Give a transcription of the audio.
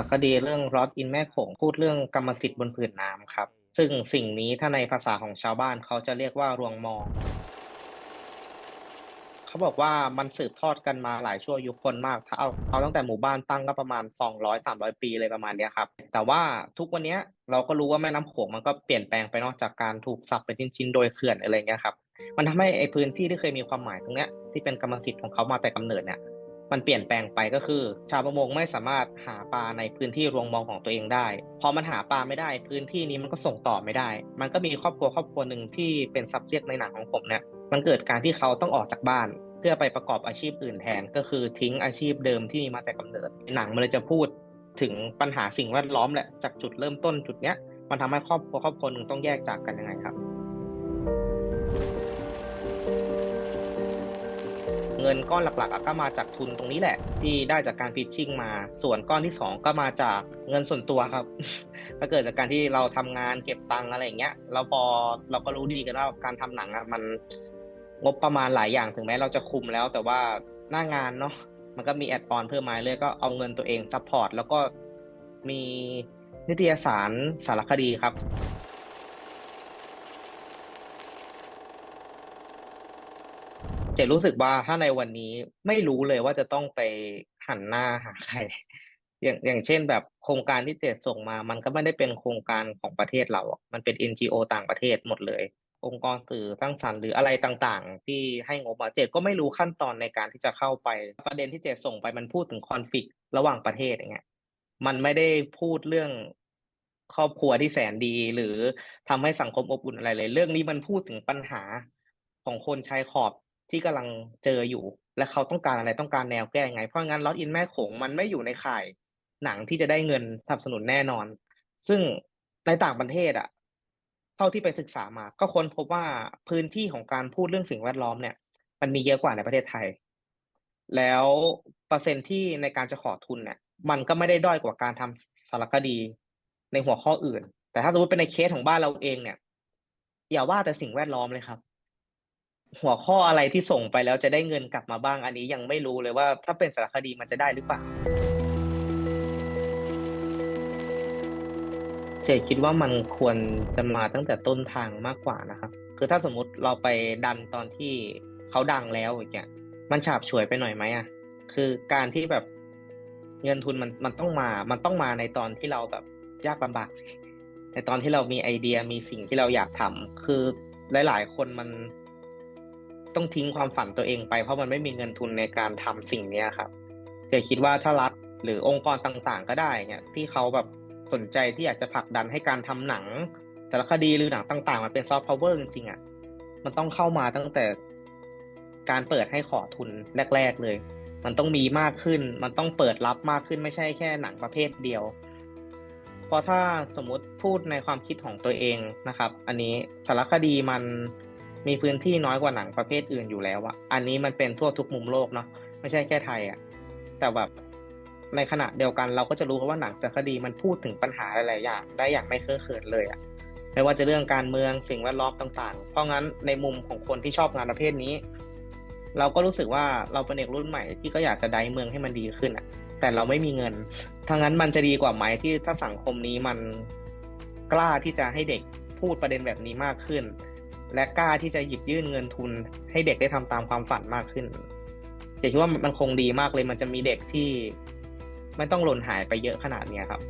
ารคดีเรื่อง Lost in แม่โขงพูดเรื่องกรรมสิทธิ์บนผืนน้ำครับ ซึ่งสิ่งนี้ถ้าในภาษาของชาวบ้านเขาจะเรียกว่ารวงมองเขาบอกว่ามันสืบทอดกันมาหลายชั่วอายุคนมากถ้าเอาเอาตั้งแต่หมู่บ้านตั้งก็ประมาณ 200-300 ปีเลยประมาณนี้ครับ แต่ว่าทุกวันนี้เราก็รู้ว่าแม่น้ำโขงมันก็เปลี่ยนแปลงไปเนาะจากการถูกสับเป็นชิ้นๆโดยเขื่อนอะไรเงี้ยครับ มันทำให้ไอ้พื้นที่ที่เคยมีความหมายตรงเนี้ยที่เป็นกรรมสิทธิ์ของเขามาแต่กำเนิดเนี่ย มันเปลี่ยนแปลงไปก็คือ ชาวประมงไม่สามารถหาปลาในพื้นที่รวงมองของตัวเองได้ พอมันหาปลาไม่ได้ พื้นที่นี้มันก็ส่งต่อไม่ได้ มันก็มีครอบครัวครอบครัวหนึ่งที่เป็น subject ในหนังของผมเนี่ยมันเกิดการที่เขาต้องออกจากบ้าน เพื่อไปประกอบอาชีพอื่นแทนก็คือทิ้งอาชีพเดิมที่มีมาแต่กำเนิดหนังมันเลยจะพูดถึงปัญหาสิ่งแวดล้อมแหละจากจุดเริ่มต้นจุดเนี้ยมันทำให้ครอบครัวครอบครัวหนึ่งต้องแยกจากกันยังไงครับ เงินก้อนหลักๆก็มาจากทุนตรงนี้แหละ ที่ได้จากการฟิชชิ่งมา ส่วนก้อนที่สองก็มาจากเงินส่วนตัวครับก็เกิดจากการที่เราทำงานเก็บตังค์อะไรอย่างเงี้ยแล้วพอเราก็รู้ดีกันว่าการทำหนังอะมันงบประมาณหลายอย่างถึงแม้เราจะคุมแล้ว แต่ว่าหน้างานเนาะมันก็มีแอดออนเพิ่มมาเรื่อยก็เอาเงินตัวเองซัพพอร์ตแล้วก็มีนิตยสารสารคดีครับ เจรู้สึกว่าถ้าในวันนี้ไม่รู้เลยว่าจะต้องไปหันหน้าหาใคร อย่างอย่างเช่นแบบโครงการที่เจส่งมา มันก็ไม่ได้เป็นโครงการของประเทศเราอะมันเป็น NGO ต่างประเทศหมดเลย องค์กรสื่อสร้างสรรค์หรืออะไรต่างๆ ที่ให้งบมาเจดก็ไม่รู้ขั้นตอนในการที่จะเข้าไป ประเด็นที่เจดส่งไปมันพูดถึงคอนฟ lict ระหว่างประเทศอย่างเงี้ย มันไม่ได้พูดเรื่องครอบครัวที่แสนดี หรือทำให้สังคมอบอุ่นอะไรเลย เรื่องนี้มันพูดถึงปัญหาของคนชายขอบ ที่กำลังเจออยู่ และเขาต้องการอะไรต้องการแนวแก้ยังไง เพราะงั้น Lost in แม่โขงมันไม่อยู่ในข่ายหนังที่จะได้เงินสนับสนุนแน่นอน ซึ่งในต่างประเทศอะเท่าที่ไปศึกษามา ก็ค้นพบว่าพื้นที่ของการพูดเรื่องสิ่งแวดล้อมเนี่ย มันมีเยอะกว่าในประเทศไทย แล้วเปอร์เซ็นต์ที่ในการจะขอทุนเนี่ย มันก็ไม่ได้ด้อยกว่าการทำสารคดีในหัวข้ออื่น แต่ถ้าสมมติเป็นในเคสของบ้านเราเองเนี่ย อย่าว่าแต่สิ่งแวดล้อมเลยครับ หัวข้ออะไรที่ส่งไปแล้วจะได้เงินกลับมาบ้าง อันนี้ยังไม่รู้เลยว่า ถ้าเป็นสารคดีมันจะได้หรือเปล่า เจคิดว่ามันควรจะมาตั้งแต่ต้นทางมากกว่านะครับ คือถ้าสมมติเราไปดันตอนที่เขาดังแล้วอย่างเงี้ยมันฉาบฉวยไปหน่อยไหมอะคือการที่แบบเงินทุนมันมันต้องมา มันต้องมาในตอนที่เราแบบยากลำบากสิในตอนที่เรามีไอเดียมีสิ่งที่เราอยากทำคือหลาย ๆ คนมัน ต้องทิ้งความฝันตัวเองไปเพราะมันไม่มีเงินทุนในการทำสิ่งเนี้ยครับเจคิดว่าถ้ารัฐหรือองค์กรต่างๆ ก็ได้เนี่ยที่เขาแบบสนใจที่อยากจะผลักดันให้การทำหนังสารคดีหรือหนังต่างๆมันเป็นซอฟต์พาวเวอร์จริงๆอะมันต้องเข้ามาตั้งแต่การเปิดให้ขอทุนแรก ๆ เลย มันต้องมีมากขึ้น มันต้องเปิดรับมากขึ้นไม่ใช่แค่หนังประเภทเดียว เพราะถ้าสมมุติพูดในความคิดของตัวเองนะครับ อันนี้สารคดีมัน มีพื้นที่น้อยกว่าหนังประเภทอื่นอยู่แล้วอะอันนี้มันเป็นทั่วทุกมุมโลกเนาะไม่ใช่แค่ไทยอะแต่แบบในขณะเดียวกันเราก็จะรู้ว่าหนังสารคดีมันพูดถึงปัญหาหลายๆอย่างได้อย่างไม่เคอะเขินเลยอะไม่ว่าจะเรื่องการเมืองสิ่งแวดล้อมต่าง ๆ เพราะงั้นในมุมของคนที่ชอบงานประเภทนี้ เราก็รู้สึกว่าเราเป็นเด็กรุ่นใหม่ที่ก็อยากจะได้เมืองให้มันดีขึ้นอะแต่เราไม่มีเงินทางนั้นมันจะดีกว่าไหมที่ถ้าสังคมนี้มันกล้าที่จะให้เด็กพูดประเด็นแบบนี้มากขึ้น และกล้าที่จะหยิบยื่นเงินทุน ให้เด็กได้ทำตามความฝันมากขึ้นเจคิดว่ามันคงดีมากเลย มันจะมีเด็กที่ไม่ต้องหล่นหายไปเยอะขนาดเนี้ยครับ